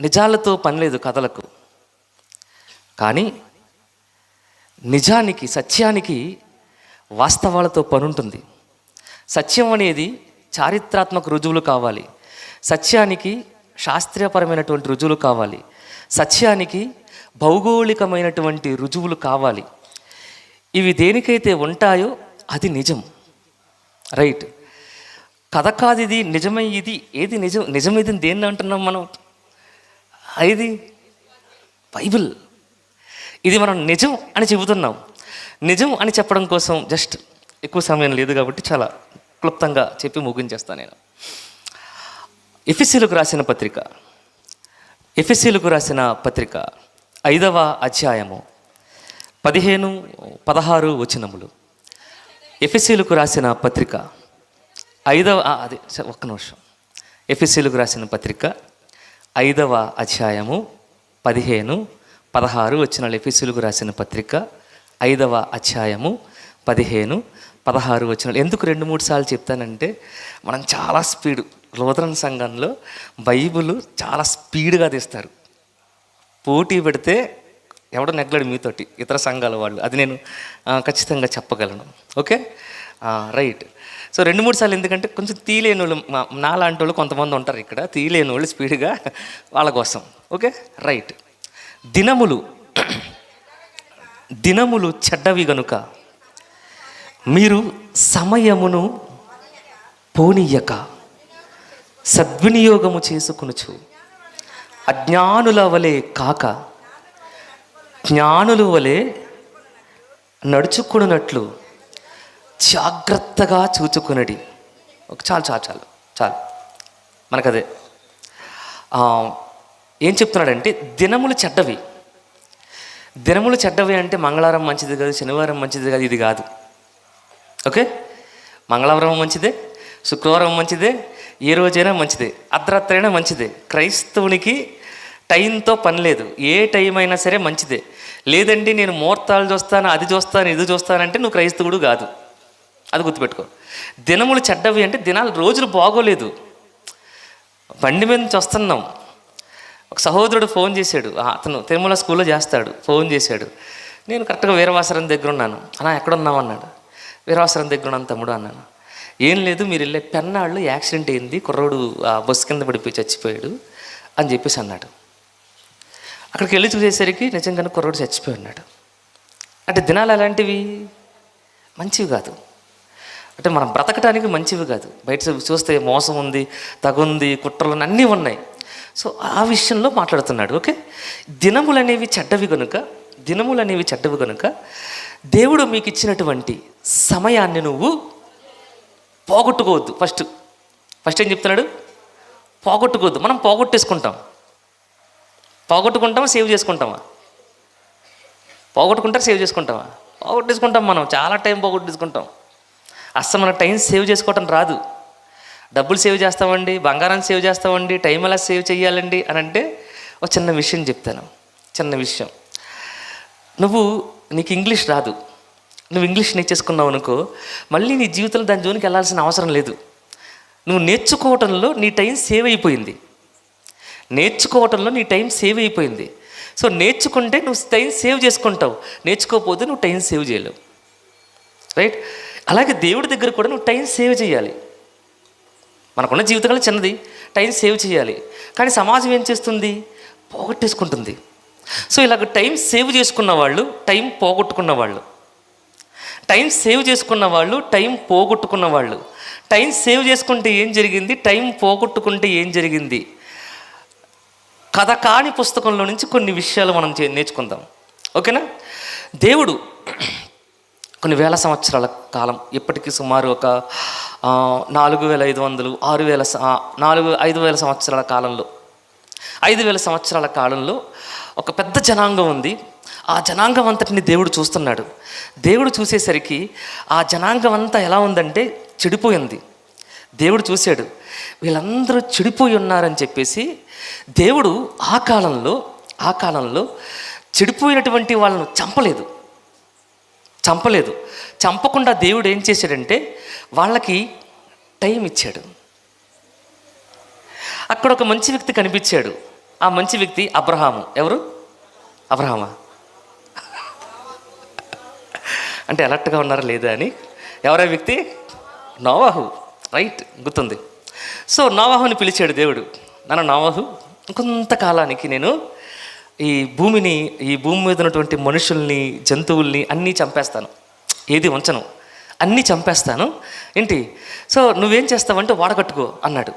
నిజాలతో పని లేదు కథలకు. కానీ నిజానికి సత్యానికి వాస్తవాలతో పని ఉంటుంది సత్యం అనేది చారిత్రాత్మక రుజువులు కావాలి. సత్యానికి శాస్త్రీయపరమైనటువంటి రుజువులు కావాలి. సత్యానికి భౌగోళికమైనటువంటి రుజువులు కావాలి. ఇవి దేనికైతే ఉంటాయో అది నిజం. రైట్. కథ కాదు ఇది నిజమై ఇది ఏది నిజం నిజం ఇది దేన్ని అంటున్నాం మనం? ఇది బైబిల్. ఇది మనం నిజం అని చెబుతున్నాం. నిజం అని చెప్పడం కోసం జస్ట్ ఎక్కువ సమయం లేదు కాబట్టి చాలా క్లుప్తంగా చెప్పి ముగించేస్తాను నేను. ఎఫ్ఎస్సీలకు రాసిన పత్రిక. ఎఫ్ఎస్సీలకు రాసిన పత్రిక ఐదవ అధ్యాయము పదిహేను పదహారు వచనములు. ఎఫ్ఎస్సీలకు రాసిన పత్రిక ఐదవ అది అదే ఒక్క నిమిషం. ఎఫ్ఎస్సీలకు రాసిన పత్రిక ఐదవ అధ్యాయము పదిహేను పదహారు వచ్చిన ఎఫ్ఎస్సీలకు రాసిన పత్రిక. ఐదవ అధ్యాయము పదిహేను పదహారు వచ్చిన ఎందుకు రెండు మూడు సార్లు చెప్తానంటే మనం చాలా స్పీడ్ లోదరన్ సంఘంలో బైబిల్ చాలా స్పీడ్గా తీస్తారు. పోటీ పెడితే ఎవడో నెగ్గలేడు మీతోటి ఇతర సంఘాల వాళ్ళు. అది నేను ఖచ్చితంగా చెప్పగలను. ఓకే? రైట్ సో రెండు మూడు సార్లు ఎందుకంటే కొంచెం తీలేని వాళ్ళు నాలాంటి వాళ్ళు కొంతమంది ఉంటారు ఇక్కడ. తీలేని వాళ్ళు స్పీడ్గా వాళ్ళ కోసం. ఓకే రైట్ దినములు. దినములు చెడ్డవి గనుక మీరు సమయమును పోనీయక సద్వినియోగము చేసుకునుచు అజ్ఞానుల వలె కాక జ్ఞానుల వలె నడుచుకున్నట్లు జాగ్రత్తగా చూచుకునడి. ఒక చాలు చాలు చాలు చాలు. మనకదే. ఏం చెప్తున్నాడంటే దినములు చెడ్డవి. దినములు చెడ్డవి అంటే మంగళవారం మంచిది కాదు శనివారం మంచిది కాదు ఇది కాదు. ఓకే? మంగళవారం మంచిదే శుక్రవారం మంచిదే ఏ రోజైనా మంచిదే అర్ధరాత్రైనా మంచిదే. క్రైస్తవునికి టైంతో పని లేదు. ఏ టైం అయినా సరే మంచిదే. లేదండి నేను ముహూర్తాలు చూస్తాను అది చూస్తాను ఇది చూస్తానంటే నువ్వు క్రైస్తవుడు కాదు. అది గుర్తుపెట్టుకో. దినములు చెడ్డవి అంటే దినాలు రోజులు బాగోలేదు. బండి మీద నుంచి వస్తున్నాం. ఒక సహోదరుడు ఫోన్ చేశాడు. అతను తిరుమల స్కూల్లో చేస్తాడు. ఫోన్ చేశాడు. నేను కరెక్ట్గా వీరవాసరం దగ్గర ఉన్నాను. అన్నా ఎక్కడున్నావు అన్నాడు. వీరవాసరం దగ్గర ఉన్నాను తమ్ముడు అన్నాను. ఏం లేదు మీరు వెళ్ళే పెన్నాళ్ళు యాక్సిడెంట్ అయింది కుర్రోడు ఆ బస్సు కింద పడిపోయి చచ్చిపోయాడు అని చెప్పేసి అన్నాడు. అక్కడికి వెళ్ళి చూసేసరికి నిజంగానే కుర్రోడు చచ్చిపోయి ఉన్నాడు. అంటే దినాలు ఎలాంటివి? మంచివి కాదు. అంటే మనం బ్రతకటానికి మంచివి కాదు. బయట చూస్తే మోసం ఉంది తగుంది కుట్రలు అన్నీ ఉన్నాయి. సో ఆ విషయంలో మాట్లాడుతున్నాడు. ఓకే? దినములు అనేవి చెడ్డవి కనుక దినములు అనేవి చెడ్డవి కనుక దేవుడు మీకు ఇచ్చినటువంటి సమయాన్ని నువ్వు పోగొట్టుకోవద్దు. ఫస్ట్ ఫస్ట్ ఏం చెప్తున్నాడు? పోగొట్టుకోవద్దు. మనం పోగొట్టేసుకుంటాం. పోగొట్టుకుంటామా సేవ్ చేసుకుంటామా? పోగొట్టుకుంటారా సేవ్ చేసుకుంటామా? పోగొట్టేసుకుంటాం మనం. చాలా టైం పోగొట్టేసుకుంటాం. అస్సలు మన టైం సేవ్ చేసుకోవటం రాదు. డబ్బులు సేవ్ చేస్తామండి బంగారం సేవ్ చేస్తామండి టైం ఎలా సేవ్ చేయాలండి అని అంటే ఒక చిన్న విషయం చెప్తాను. చిన్న విషయం. నువ్వు నీకు ఇంగ్లీష్ రాదు. నువ్వు ఇంగ్లీష్ నేర్చేసుకున్నావు అనుకో మళ్ళీ నీ జీవితంలో దాని జోనికి వెళ్ళాల్సిన అవసరం లేదు. నువ్వు నేర్చుకోవటంలో నీ టైం సేవ్ అయిపోయింది. నేర్చుకోవటంలో నీ టైం సేవ్ అయిపోయింది. సో నేర్చుకుంటే నువ్వు టైం సేవ్ చేసుకుంటావు. నేర్చుకోకపోతే నువ్వు టైం సేవ్ చేయలేవు. రైట్? అలాగే దేవుడి దగ్గర కూడా నువ్వు టైం సేవ్ చేయాలి. మనకున్న జీవితకాలం చిన్నది టైం సేవ్ చేయాలి. కానీ సమాజం ఏం చేస్తుంది? పోగొట్టేసుకుంటుంది. సో ఇలాగ టైం సేవ్ చేసుకున్న వాళ్ళు టైం పోగొట్టుకున్న వాళ్ళు. టైం సేవ్ చేసుకున్న వాళ్ళు టైం పోగొట్టుకున్న వాళ్ళు. టైం సేవ్ చేసుకుంటే ఏం జరిగింది? టైం పోగొట్టుకుంటే ఏం జరిగింది? కథ కాని పుస్తకంలో నుంచి కొన్ని విషయాలు మనం నేర్చుకుందాం. ఓకేనా? దేవుడు కొన్ని వేల సంవత్సరాల కాలం. ఇప్పటికీ సుమారు ఒక నాలుగు వేల ఐదు వందలు ఆరు వేల నాలుగు ఐదు వేల సంవత్సరాల కాలంలో. ఐదు వేల సంవత్సరాల కాలంలో ఒక పెద్ద జనాంగం ఉంది. ఆ జనాంగం అంతటిని దేవుడు చూస్తున్నాడు. దేవుడు చూసేసరికి ఆ జనాంగం అంతా ఎలా ఉందంటే చెడిపోయింది. దేవుడు చూశాడు వీళ్ళందరూ చెడిపోయి ఉన్నారని చెప్పేసి దేవుడు ఆ కాలంలో ఆ కాలంలో చెడిపోయినటువంటి వాళ్ళను చంపలేదు. చంపలేదు. చంపకుండా దేవుడు ఏం చేశాడంటే వాళ్ళకి టైం ఇచ్చాడు. అక్కడ ఒక మంచి వ్యక్తి కనిపించాడు. ఆ మంచి వ్యక్తి అబ్రహాము. ఎవరు? అబ్రహామా? అంటే అలర్ట్గా ఉన్నారా లేదా అని. ఎవరా వ్యక్తి? నోవాహు. రైట్ గుర్తుంది. సో నోవాహుని పిలిచాడు దేవుడు. నన్ను నోవాహు కొంతకాలానికి నేను ఈ భూమిని ఈ భూమి మీద ఉన్నటువంటి మనుషుల్ని జంతువుల్ని అన్నీ చంపేస్తాను. ఏది ఉంచను. అన్నీ చంపేస్తాను. ఏంటి? సో నువ్వేం చేస్తావంటే వాడగట్టుకో అన్నాడు.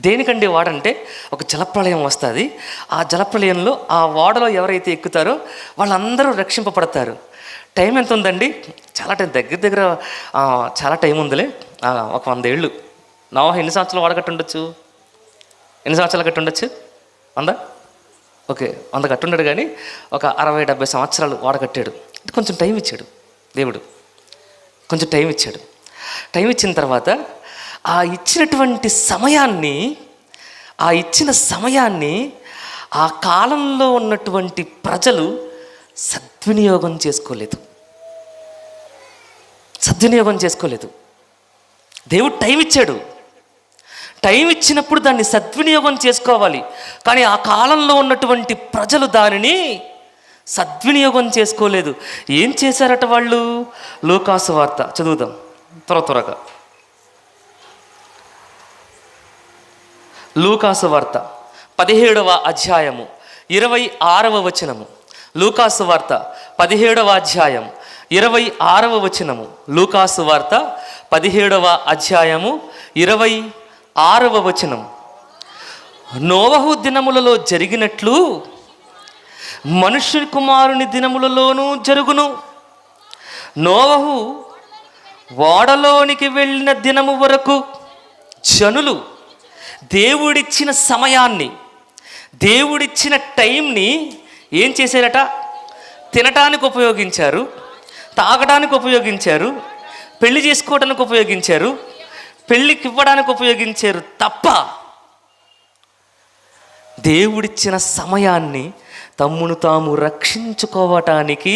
దేనికండి వాడంటే ఒక జలప్రళయం వస్తుంది. ఆ జలప్రళయంలో ఆ వాడలో ఎవరైతే ఎక్కుతారో వాళ్ళందరూ రక్షింపబడతారు. టైం ఎంత ఉందండి? చాలా టైం దగ్గర దగ్గర చాలా టైం ఉందిలే. ఒక వంద ఏళ్ళు. నా ఎన్ని సంవత్సరాలు వాడగట్టుండొచ్చు? ఎన్ని సంవత్సరాలు కట్టి ఉండొచ్చు ఓకే వంద కట్టున్నాడు కానీ ఒక అరవై డెబ్బై సంవత్సరాలు వాడగట్టాడు కొంచెం టైం ఇచ్చాడు దేవుడు. కొంచెం టైం ఇచ్చాడు. టైం ఇచ్చిన తర్వాత ఆ ఇచ్చినటువంటి సమయాన్ని ఆ ఇచ్చిన సమయాన్ని ఆ కాలంలో ఉన్నటువంటి ప్రజలు సద్వినియోగం చేసుకోలేదు. సద్వినియోగం చేసుకోలేదు. దేవుడు టైం ఇచ్చాడు. టైం ఇచ్చినప్పుడు దాన్ని సద్వినియోగం చేసుకోవాలి. కానీ ఆ కాలంలో ఉన్నటువంటి ప్రజలు దానిని సద్వినియోగం చేసుకోలేదు. ఏం చేశారట వాళ్ళు? లోకాసు వార్త. చదువుదాం. త్వర త్వరగా. లూకాసు వార్త. పదిహేడవ అధ్యాయము. ఇరవై ఆరవ వచనము. లూకాసు వార్త. పదిహేడవ అధ్యాయం. ఇరవై ఆరవ వచనము. లూకాసు వార్త. పదిహేడవ అధ్యాయము. ఇరవై ఆరవ వచనం. నోవహు దినములలో జరిగినట్లు మనుష్య కుమారుని దినములలోనూ జరుగును. నోవహు ఓడలోనికి వెళ్ళిన దినము వరకు జనులు దేవుడిచ్చిన సమయాన్ని దేవుడిచ్చిన టైంని ఏం చేశారట? తినటానికి ఉపయోగించారు తాగడానికి ఉపయోగించారు పెళ్ళి చేసుకోవడానికి ఉపయోగించారు పెళ్ళికి ఇవ్వడానికి ఉపయోగించారు తప్ప దేవుడిచ్చిన సమయాన్ని తమ్మును తాము రక్షించుకోవటానికి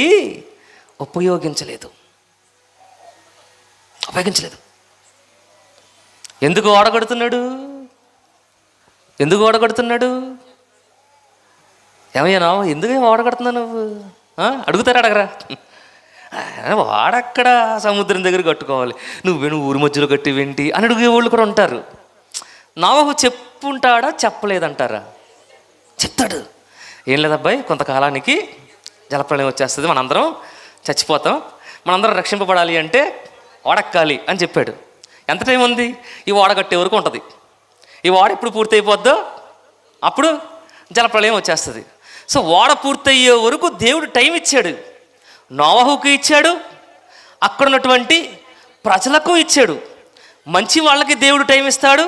ఉపయోగించలేదు. ఉపయోగించలేదు. ఎందుకు ఓడగడుతున్నాడు? ఎందుకు ఓడగడుతున్నాడు? ఏమయ్యానా ఎందుకు ఓడగడుతున్నావు? నువ్వు అడుగుతారా అడగరా? వాడక్కడ సముద్రం దగ్గర కట్టుకోవాలి. నువ్వు నువ్వు ఊరి మధ్యలో కట్టివేంటి అని అడిగే వాళ్ళు కూడా ఉంటారు. నావహు చెప్పుంటాడా? చెప్పలేదంటారా? చెప్తాడు. ఏం లేదబ్బాయి కొంతకాలానికి జలప్రళయం వచ్చేస్తుంది మనందరం చచ్చిపోతాం. మనందరం రక్షింపబడాలి అంటే ఓడక్కాలి అని చెప్పాడు. ఎంత టైం ఉంది? ఈ ఓడ కట్టే వరకు ఉంటుంది. ఈ ఓడ ఎప్పుడు పూర్తయిపోద్దో అప్పుడు జలప్రళయం వచ్చేస్తుంది. సో ఓడ పూర్తయ్యే వరకు దేవుడు టైం ఇచ్చాడు. నోవహుకు ఇచ్చాడు. అక్కడ ఉన్నటువంటి ప్రజలకు ఇచ్చాడు. మంచి వాళ్ళకి దేవుడు టైం ఇస్తాడు.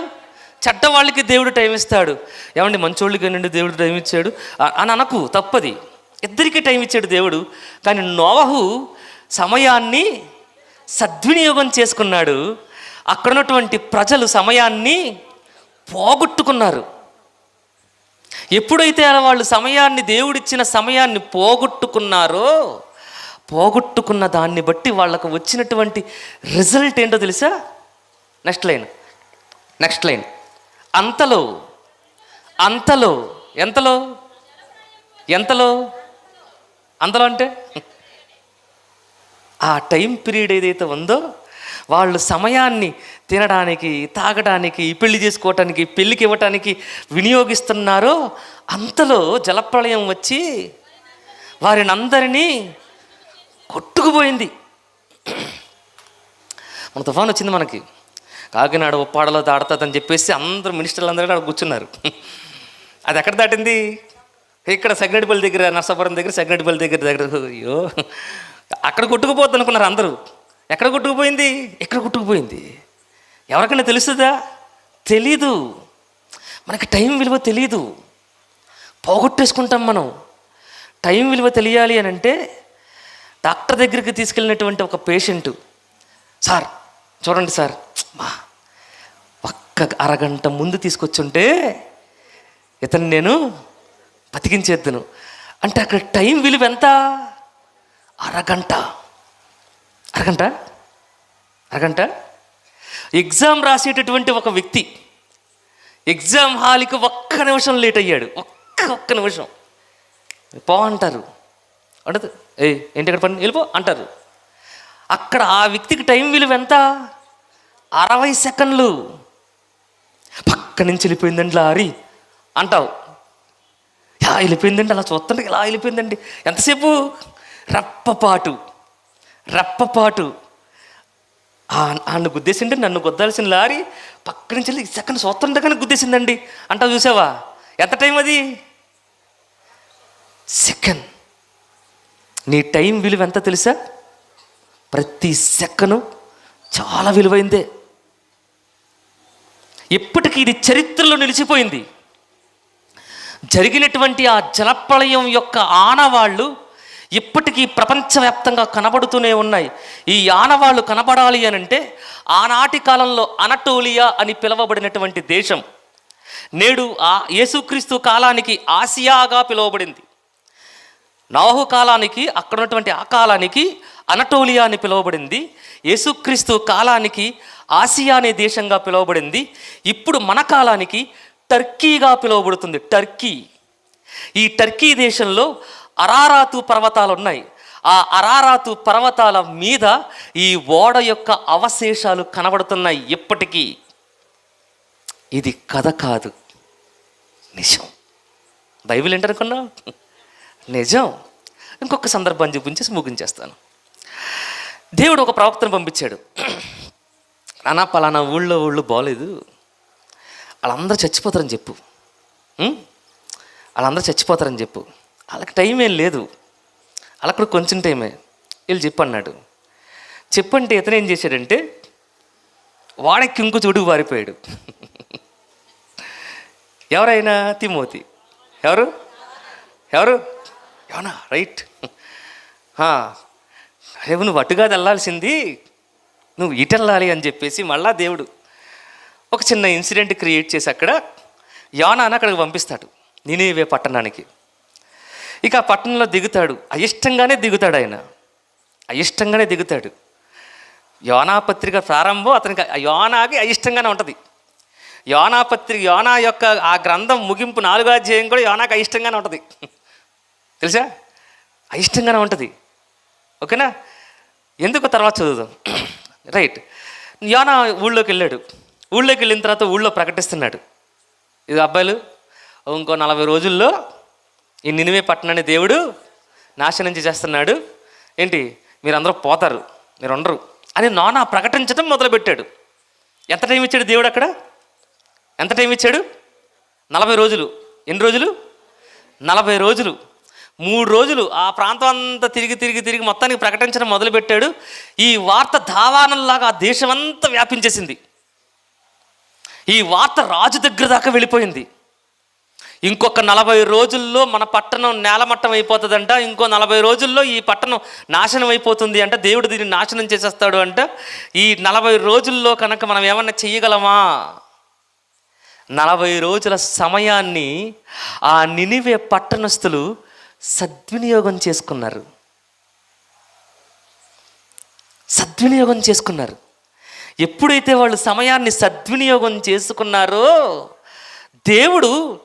చెడ్డ వాళ్ళకి దేవుడు టైం ఇస్తాడు. ఏమండి మంచోళ్ళకి నుండి దేవుడు టైం ఇచ్చాడు? అని అనకు తప్పది. ఇద్దరికీ టైం ఇచ్చాడు దేవుడు. కానీ నోవహు సమయాన్ని సద్వినియోగం చేసుకున్నాడు. అక్కడ ఉన్నటువంటి ప్రజలు సమయాన్ని పోగొట్టుకున్నారు. ఎప్పుడైతే అలా వాళ్ళు సమయాన్ని దేవుడిచ్చిన సమయాన్ని పోగొట్టుకున్నారో పోగొట్టుకున్న దాన్ని బట్టి వాళ్ళకు వచ్చినటువంటి రిజల్ట్ ఏంటో తెలుసా? Next line. Next line. అంతలో అంతలో ఎంతలో? ఎంతలో? అంతలో అంటే? ఆ టైం పీరియడ్ ఏదైతే ఉందో వాళ్ళు సమయాన్ని తినడానికి తాగడానికి పెళ్ళి చేసుకోవటానికి పెళ్ళికి ఇవ్వటానికి వినియోగిస్తున్నారో అంతలో జలప్రళయం వచ్చి వారిని అందరినీ కొట్టుకుపోయింది. మన తుఫాన్ వచ్చింది మనకి. కాకినాడ ఉప్పాడలో దాడతాదని చెప్పేసి అందరూ మినిస్టర్లు అందరూ అక్కడ కూర్చున్నారు. అది ఎక్కడ దాటింది? ఇక్కడ సగ్నడిపల్లి దగ్గర నర్సాపురం దగ్గర సగ్నడిపల్లి దగ్గర దగ్గర. అయ్యో. అక్కడ కొట్టుకుపోద్ది అనుకున్నారు అందరూ. ఎక్కడ కొట్టుకుపోయింది? ఎక్కడ కొట్టుకుపోయింది? ఎవరికైనా తెలుస్తుందా? తెలీదు. మనకి టైం విలువ తెలీదు. పోగొట్టేసుకుంటాం మనం. టైం విలువ తెలియాలి అని అంటే డాక్టర్ దగ్గరికి తీసుకెళ్ళినటువంటి ఒక పేషెంట్. సార్ చూడండి సార్. మా ఒక్క అరగంట ముందు తీసుకొచ్చుంటే ఇతను నేను బతికించేద్దును. అంటే అక్కడ టైం విలువ ఎంత? అరగంట. అరగంట? అరగంట? ఎగ్జామ్ రాసేటటువంటి ఒక వ్యక్తి ఎగ్జామ్ హాల్కి ఒక్క నిమిషం లేట్ అయ్యాడు. ఒక్క ఒక్క నిమిషం. పో అంటారు అంటే ఏ ఏంటి ఇక్కడ పని? వెళ్ళిపో అంటారు. అక్కడ ఆ వ్యక్తికి టైం విలువ ఎంత? అరవై సెకండ్లు. పక్క నుంచి వెళ్ళిపోయిందండి లారీ. అంటావు. యా వెళ్ళిపోయిందండి అలా చూస్తుంటే ఇలా వెళ్ళిపోయిందండి. ఎంతసేపు? రెప్పపాటు. రెప్పపాటు. నన్ను గుద్దేసింటే నన్ను గుద్దాల్సిన లారీ పక్క నుంచి వెళ్ళి సెకండ్ చూస్తుండగానే గుద్దేసిందండి. అంటావు చూసావా? ఎంత టైం అది? సెకండ్. నీ టైం విలువ ఎంత తెలుసా? ప్రతి సెకను చాలా విలువైందే. ఇప్పటికీ ఇది చరిత్రలో నిలిచిపోయింది. జరిగినటువంటి ఆ జలప్రళయం యొక్క ఆనవాళ్ళు ఇప్పటికీ ప్రపంచవ్యాప్తంగా కనబడుతూనే ఉన్నాయి. ఈ ఆనవాళ్ళు కనబడాలి అని అంటే ఆనాటి కాలంలో అనటోలియా అని పిలువబడినటువంటి దేశం నేడు ఆ యేసుక్రీస్తు కాలానికి ఆసియాగా పిలువబడింది. నవహు కాలానికి అక్కడ ఉన్నటువంటి ఆ కాలానికి అనటోలియా అని పిలువబడింది. యేసుక్రీస్తు కాలానికి ఆసియా అనే దేశంగా పిలువబడింది. ఇప్పుడు మన కాలానికి టర్కీగా పిలువబడుతుంది. టర్కీ. ఈ టర్కీ దేశంలో అరారాతు పర్వతాలు ఉన్నాయి ఆ అరారాతు పర్వతాల మీద ఈ ఓడ యొక్క అవశేషాలు కనబడుతున్నాయి ఇప్పటికీ. ఇది కథ కాదు. నిజం. బైబిల్ ఏంటనుకున్నావు? నిజం. ఇంకొక సందర్భం చూపించేసి ముగించేస్తాను. దేవుడు ఒక ప్రవక్తను పంపించాడు. అనా పలానా ఊళ్ళో ఊళ్ళు బాగలేదు వాళ్ళందరూ చచ్చిపోతారని చెప్పు. వాళ్ళందరూ చచ్చిపోతారని చెప్పు. వాళ్ళకి టైం ఏం లేదు. వాళ్ళకి కూడా కొంచెం టైమే. వీళ్ళు చెప్పన్నాడు చెప్పంటే ఇతను ఏం చేశాడంటే వాడకి ఇంకో చూడు పారిపోయాడు ఎవరైనా తిమోతి. ఎవరు? ఎవరు? యోనా రైట్. రేపు నువ్వు అటుగా వెళ్ళాల్సింది నువ్వు ఇటు వెళ్ళాలి అని చెప్పేసి మళ్ళా దేవుడు ఒక చిన్న ఇన్సిడెంట్ క్రియేట్ చేసి అక్కడ యోనాను అక్కడికి పంపిస్తాడు నేనేవే పట్టణానికి. ఇక ఆ పట్టణంలో దిగుతాడు. అయిష్టంగానే దిగుతాడు ఆయన. అయిష్టంగానే దిగుతాడు. యోనా పత్రిక ప్రారంభం అతనికి యోనాకి అయిష్టంగానే ఉంటుంది. యోనా పత్రిక యోనా యొక్క ఆ గ్రంథం ముగింపు నాలుగో అధ్యాయం కూడా యోనాకి అయిష్టంగానే ఉంటుంది. తెలుసా? అయిష్టంగానే ఉంటుంది. ఓకేనా? ఎందుకు తర్వాత చదువుదాం? రైట్. యోనా ఊళ్ళోకి వెళ్ళాడు ఊళ్ళోకి వెళ్ళిన తర్వాత ఊళ్ళో ప్రకటిస్తున్నాడు. ఇది అబ్బాయిలు ఇంకో నలభై రోజుల్లో ఈ నినివే పట్టణాన్ని దేవుడు నాశనం చేసేస్తున్నాడు. ఏంటి? మీరందరూ పోతారు. మీరు ఉండరు అని నానా ప్రకటించడం మొదలుపెట్టాడు. ఎంత టైం ఇచ్చాడు దేవుడు అక్కడ? ఎంత టైం ఇచ్చాడు? నలభై రోజులు. ఎన్ని రోజులు? నలభై రోజులు. మూడు రోజులు ఆ ప్రాంతం అంతా తిరిగి తిరిగి తిరిగి మొత్తానికి ప్రకటించడం మొదలుపెట్టాడు. ఈ వార్త దావానంలాగా ఆ దేశం అంతా వ్యాపించేసింది. ఈ వార్త రాజు దగ్గర దాకా వెళ్ళిపోయింది. ఇంకొక నలభై రోజుల్లో మన పట్టణం నేలమట్టం అయిపోతుందంట. ఇంకో నలభై రోజుల్లో ఈ పట్టణం నాశనం అయిపోతుంది అంట. దేవుడు దీన్ని నాశనం చేసేస్తాడు అంట. ఈ నలభై రోజుల్లో కనుక మనం ఏమన్నా చెయ్యగలమా? నలభై రోజుల సమయాన్ని ఆ నినివే పట్టణస్థులు సద్వినియోగం చేసుకున్నారు. సద్వినియోగం చేసుకున్నారు. ఎప్పుడైతే వాళ్ళు సమయాన్ని సద్వినియోగం చేసుకున్నారో దేవుడు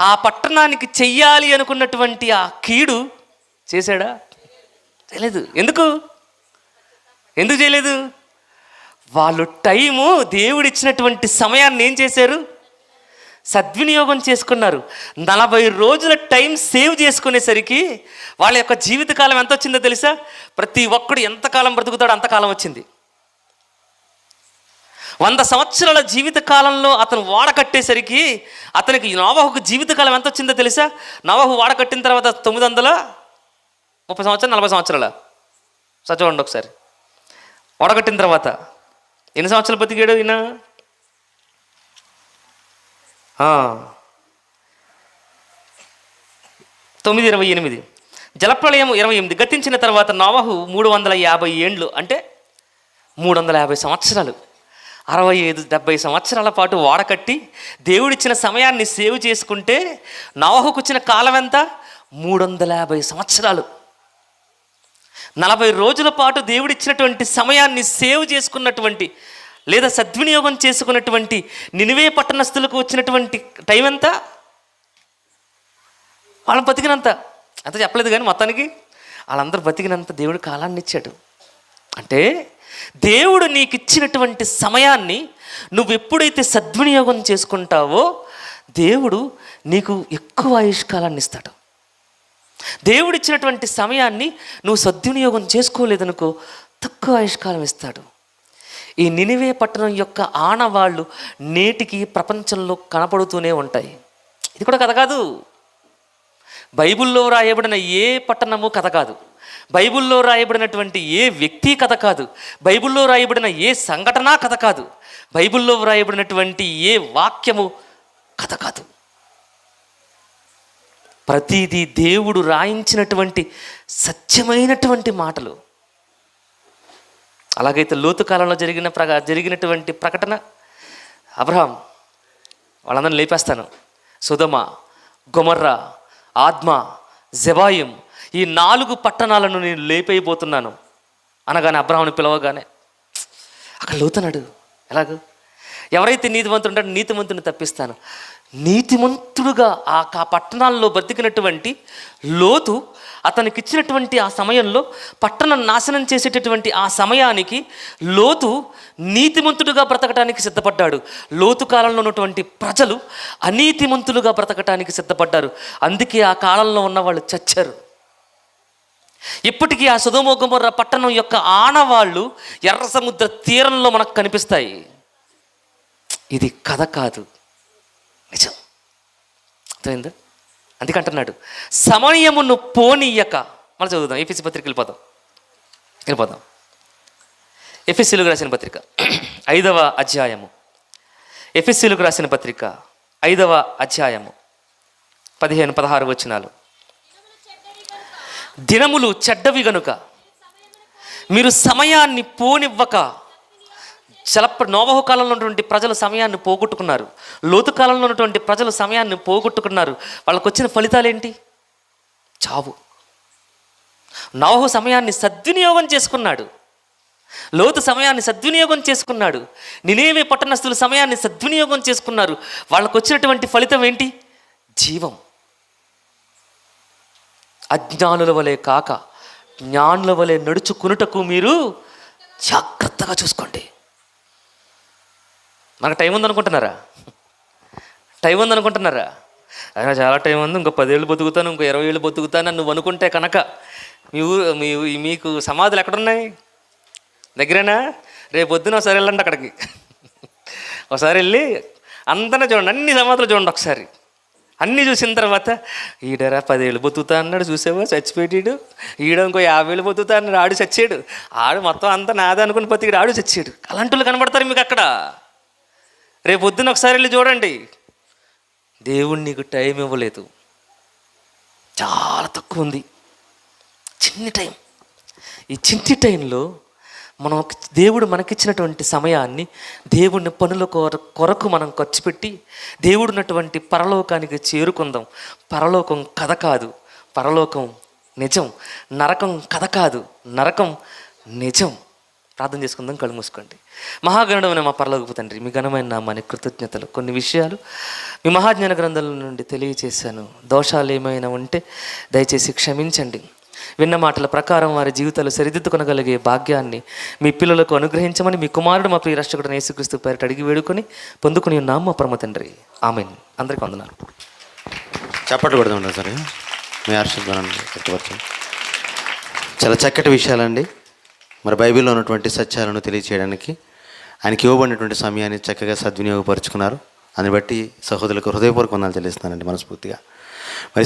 ఆ పట్టణానికి చెయ్యాలి అనుకున్నటువంటి ఆ కీడు చేశాడా? చేయలేదు. ఎందుకు? ఎందుకు చేయలేదు? వాళ్ళు టైము దేవుడిచ్చినటువంటి సమయాన్ని ఏం చేశారు? సద్వినియోగం చేసుకున్నారు. నలభై రోజుల టైం సేవ్ చేసుకునేసరికి వాళ్ళ యొక్క జీవితకాలం ఎంత వచ్చిందో తెలుసా? ప్రతి ఒక్కడు ఎంతకాలం బ్రతుకుతాడో అంతకాలం వచ్చింది. వంద సంవత్సరాల జీవితకాలంలో అతను వాడకట్టేసరికి అతనికి నోవహుకు జీవితకాలం ఎంత వచ్చిందో తెలుసా? నోవహు వాడకట్టిన తర్వాత తొమ్మిది వందల ముప్పై సంవత్సరాలు నలభై సంవత్సరాల? చదవండి ఒకసారి. వాడకట్టిన తర్వాత ఎన్ని సంవత్సరాలు బతికాడు ఈయన? తొమ్మిది ఇరవై ఎనిమిది. జలప్రళయం ఇరవై ఎనిమిది. గతించిన తర్వాత నోవహు మూడు వందల యాభై ఏండ్లు. అంటే మూడు వందల యాభై సంవత్సరాలు. అరవై ఐదు డెబ్బై సంవత్సరాల పాటు వాడకట్టి దేవుడిచ్చిన సమయాన్ని సేవ్ చేసుకుంటే నవహుకు వచ్చిన కాలం ఎంత మూడు వందల యాభై సంవత్సరాలు. నలభై రోజుల పాటు దేవుడిచ్చినటువంటి సమయాన్ని సేవ్ చేసుకున్నటువంటి లేదా సద్వినియోగం చేసుకున్నటువంటి నినివే పట్టణస్థులకు వచ్చినటువంటి టైం ఎంత? వాళ్ళని బతికినంత. అంత చెప్పలేదు కానీ మొత్తానికి వాళ్ళందరూ బతికినంత దేవుడు కాలాన్ని ఇచ్చాడు. అంటే దేవుడు నీకు ఇచ్చినటువంటి సమయాన్ని నువ్వు ఎప్పుడైతే సద్వినియోగం చేసుకుంటావో దేవుడు నీకు ఎక్కువ ఆయుష్కాలాన్ని ఇస్తాడు. దేవుడిచ్చినటువంటి సమయాన్ని నువ్వు సద్వినియోగం చేసుకోలేదనుకో తక్కువ ఆయుష్కాలం ఇస్తాడు. ఈ నినివే పట్టణం యొక్క ఆనవాళ్ళు నేటికి ప్రపంచంలో కనపడుతూనే ఉంటాయి. ఇది కూడా కథ కాదు. బైబిల్లో రాయబడిన ఏ పట్టణము కథ కాదు. బైబిల్లో రాయబడినటువంటి ఏ వ్యక్తి కథ కాదు. బైబిల్లో రాయబడిన ఏ సంఘటన కథ కాదు. బైబిల్లో రాయబడినటువంటి ఏ వాక్యము కథ కాదు. ప్రతిదీ దేవుడు రాయించినటువంటి సత్యమైనటువంటి మాటలు. అలాగైతే లోతు కాలంలో జరిగిన ప్రగా జరిగినటువంటి ప్రకటన అబ్రహాం వాళ్ళందరిని లేపేస్తాను. సుధమ గుమర్రా ఆత్మ జబాయిం ఈ నాలుగు పట్టణాలను నేను లేపైపోతున్నాను అనగానే అబ్రహాంని పిలవగానే అక్కడ లోతున్నాడు ఎలాగో? ఎవరైతే నీతిమంతుడు ఉంటాడో నీతిమంతుని తప్పిస్తాను. నీతిమంతుడుగా ఆ కా పట్టణాల్లో బ్రతికినటువంటి లోతు అతనికి ఇచ్చినటువంటి ఆ సమయంలో పట్టణం నాశనం చేసేటటువంటి ఆ సమయానికి లోతు నీతిమంతుడుగా బ్రతకటానికి సిద్ధపడ్డాడు. లోతు కాలంలో ఉన్నటువంటి ప్రజలు అనీతిమంతులుగా బ్రతకటానికి సిద్ధపడ్డారు. అందుకే ఆ కాలంలో ఉన్న వాళ్ళు చచ్చారు. ఇప్పటికీ ఆ సుధమోగమర్ర పట్టణం యొక్క ఆనవాళ్ళు ఎర్ర సముద్ర తీరంలో మనకు కనిపిస్తాయి. ఇది కథ కాదు. అర్థమైందా? అందుకంటున్నాడు సమయమును పోనీయక. మళ్ళీ చదువుదాం ఏపీసీ పత్రిక వెళ్ళిపోదాం. వెళ్ళిపోదాం. ఎఫ్ఎస్సీలకు రాసిన పత్రిక ఐదవ అధ్యాయము. ఎఫ్ఎస్సీలకు రాసిన పత్రిక ఐదవ అధ్యాయము. పదిహేను పదహారు వచనాలు. దినములు చెడ్డవి గనుక మీరు సమయాన్ని పోనివ్వక చలప్ప నోవహ కాలంలో ఉన్నటువంటి ప్రజలు సమయాన్ని పోగొట్టుకున్నారు. లోతు కాలంలో ఉన్నటువంటి ప్రజలు సమయాన్ని పోగొట్టుకున్నారు. వాళ్ళకు వచ్చిన ఫలితాలు ఏంటి? చావు. నోవహు సమయాన్ని సద్వినియోగం చేసుకున్నాడు. లోతు సమయాన్ని సద్వినియోగం చేసుకున్నాడు. నినేవి పట్టణస్థుల సమయాన్ని సద్వినియోగం చేసుకున్నారు. వాళ్ళకు వచ్చినటువంటి ఫలితం ఏంటి? జీవం. అజ్ఞానుల వలె కాక జ్ఞానుల వలె నడుచుకునుటకు మీరు జాగ్రత్తగా చూసుకోండి. మనకు టైం ఉందనుకుంటున్నారా? టైం ఉందనుకుంటున్నారా? అయినా చాలా టైం ఉంది. ఇంకో పదేళ్ళు బతుకుతాను ఇంకో ఇరవై ఏళ్ళు బతుకుతాను నువ్వు అనుకుంటే కనుక మీ ఊరు మీ మీకు సమాధులు ఎక్కడున్నాయి? దగ్గరేనా? రేపు పొద్దున ఒకసారి వెళ్ళండి అక్కడికి. ఒకసారి వెళ్ళి అంతనే చూడండి. అన్ని సమాధులు చూడండి ఒకసారి. అన్నీ చూసిన తర్వాత ఈడరా పదేళ్ళు బతుకుతా అన్నాడు చూసావా? చచ్చిపోయాడు ఈడ ఇంకో యాభై ఏళ్ళు బతుకుతా అన్నాడు ఆడు చచ్చాడు. ఆడు మొత్తం అంతా నాదే అనుకుని బతికిడు ఆడు చచ్చాడు. అలాంటి వాళ్ళు కనబడతారు మీకు అక్కడ. రేపు పొద్దున్న ఒకసారి వెళ్ళి చూడండి. దేవుడు నీకు టైం ఇవ్వలేదు. చాలా తక్కువ ఉంది. చిన్ని టైం. ఈ చిన్ని టైంలో మనం దేవుడు మనకిచ్చినటువంటి సమయాన్ని దేవుడిని పనుల కొర కొరకు మనం ఖర్చు పెట్టి దేవుడు ఉన్నటువంటి పరలోకానికి చేరుకుందాం. పరలోకం కథ కాదు. పరలోకం నిజం. నరకం కథ కాదు. నరకం నిజం. ప్రార్థన చేసుకుందాం కళ్ళు మూసుకోండి. మహాగణమైన మా పరలోకపు తండ్రి మీ ఘనమైన నామాని కృతజ్ఞతలు. కొన్ని విషయాలు మీ మహాజ్ఞాన గ్రంథాల నుండి తెలియచేశాను. దోషాలు ఏమైనా ఉంటే దయచేసి క్షమించండి. విన్న మాటల ప్రకారం వారి జీవితాలు సరిదిద్దుకొనగలిగే భాగ్యాన్ని మీ పిల్లలకు అనుగ్రహించమని మీ కుమారుడు మా ప్రియరాష్ట్రకుడు యేసుక్రీస్తు పేరిట అడిగి వేడుకొని పొందుకుని ఉన్నాము మా పరమ తండ్రి. ఆమెన్. అందరికీ వందనాలు. చప్పట్లు కొడుతూ సరే మీ హర్షధ్వరాన్ని వ్యక్తపరచండి. చాలా చక్కటి విషయాలండి. మరి బైబిల్లో ఉన్నటువంటి సత్యాలను తెలియచేయడానికి ఆయనకి ఇవ్వబడినటువంటి సమయాన్ని చక్కగా సద్వినియోగపరుచుకున్నారు. అని బట్టి సహోదరులకు హృదయపూర్వక వందనాలు చెల్లిస్తున్నానండి మనస్ఫూర్తిగా. మరి